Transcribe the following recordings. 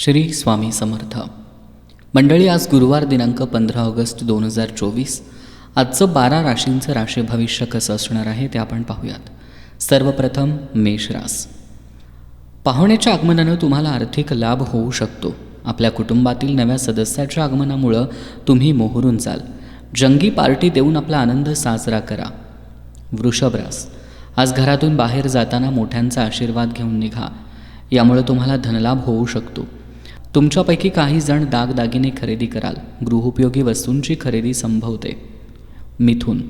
श्री स्वामी समर्थ. मंडळी आज गुरुवार दिनांक पंधरा ऑगस्ट दोन हजार चोवीस. आजचं बारा राशींचं राशी भविष्य कसं असणार आहे ते आपण पाहूयात. सर्वप्रथम मेष रास. पाहुण्याच्या आगमनानं तुम्हाला आर्थिक लाभ होऊ शकतो. आपल्या कुटुंबातील नव्या सदस्याच्या आगमनामुळं तुम्ही मोहरून जाल. जंगी पार्टी देऊन आपला आनंद साजरा करा. वृषभरास आज घरातून बाहेर जाताना मोठ्यांचा आशीर्वाद घेऊन निघा. यामुळे तुम्हाला धनलाभ होऊ शकतो. तुमच्यापैकी काही जण दागदागिने खरेदी कराल. गृहोपयोगी वस्तूंची खरेदी संभवते. मिथून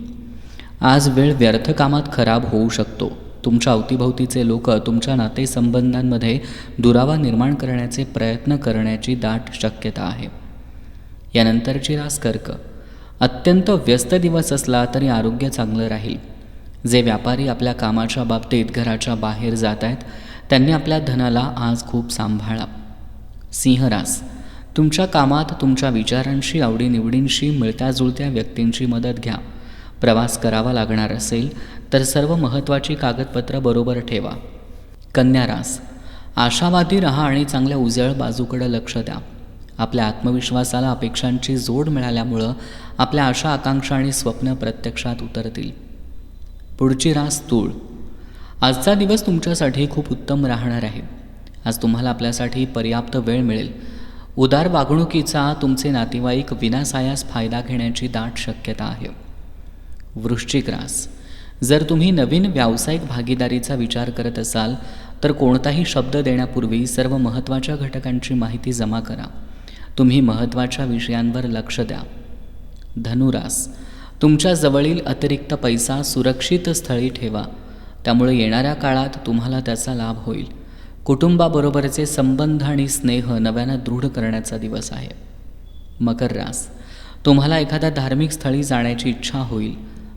आज वेळ व्यर्थ कामात खराब होऊ शकतो. तुमच्या अवतीभोवतीचे लोक तुमच्या नातेसंबंधांमध्ये दुरावा निर्माण करण्याचे प्रयत्न करण्याची दाट शक्यता आहे. यानंतरची रास कर्क. अत्यंत व्यस्त दिवस असला तरी आरोग्य चांगलं राहील. जे व्यापारी आपल्या कामाच्या बाबतीत घराच्या बाहेर जात आहेत त्यांनी आपल्या धनाला आज खूप सांभाळा. सिंहरास तुमच्या कामात तुमच्या विचारांशी आवडीनिवडींशी मिळत्याजुळत्या व्यक्तींची मदत घ्या. प्रवास करावा लागणार असेल तर सर्व महत्त्वाची कागदपत्रं बरोबर ठेवा. कन्या रास आशावादी रहा आणि चांगल्या उजळ बाजूकडे लक्ष द्या. आपल्या आत्मविश्वासाला अपेक्षांची जोड मिळाल्यामुळं आपल्या आशा आकांक्षा आणि स्वप्न प्रत्यक्षात उतरतील. पुढची रास तूळ. आजचा दिवस तुमच्यासाठी खूप उत्तम राहणार आहे. आज तुम्हाला आपल्यासाठी पर्याप्त वेळ मिळेल. उदार वागणुकीचा तुमचे नातेवाईक विनासायास फायदा घेण्याची दाट शक्यता आहे. वृश्चिक रास. जर तुम्ही नवीन व्यावसायिक भागीदारीचा विचार करत असाल तर कोणताही शब्द देण्यापूर्वी सर्व महत्त्वाच्या घटकांची माहिती जमा करा. तुम्ही महत्त्वाच्या विषयांवर लक्ष द्या. धनुरास. तुमच्या जवळील अतिरिक्त पैसा सुरक्षित स्थळी ठेवा. त्यामुळे येणाऱ्या काळात तुम्हाला त्याचा लाभ होईल. कुटुंबाबरोबरचे संबंध आणि स्नेह नव्यानं दृढ करण्याचा दिवस आहे. मकर रास. तुम्हाला एखाद्या धार्मिक स्थळी जाण्याची इच्छा होईल.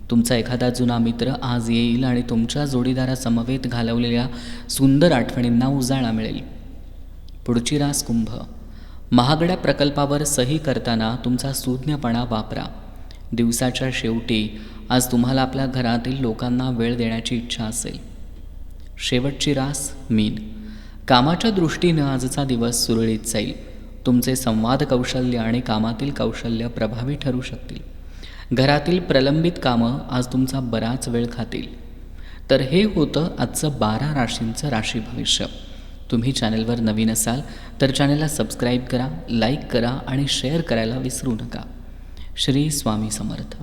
तुमचा एखादा जुना मित्र आज येईल आणि तुमच्या जोडीदारासमवेत घालवलेल्या सुंदर आठवणींना उजाळा मिळेल. पुढची रास कुंभ. महागड्या प्रकल्पावर सही करताना तुमचा सुज्ञपणा वापरा. दिवसाच्या शेवटी आज तुम्हाला आपल्या घरातील लोकांना वेळ देण्याची इच्छा असेल. शेवटची रास मीन. कामाच्या दृष्टीनं आजचा दिवस सुरळीत जाईल. तुमचे संवाद कौशल्य आणि कामातील कौशल्य प्रभावी ठरू शकतील. घरातील प्रलंबित कामं आज तुमचा बराच वेळ खातील. तर हे होतं आजचं बारा राशींचं राशी भविष्य. तुम्ही चॅनलवर नवीन असाल तर चॅनलला सबस्क्राईब करा लाईक करा आणि शेअर करायला विसरू नका. श्री स्वामी समर्थ.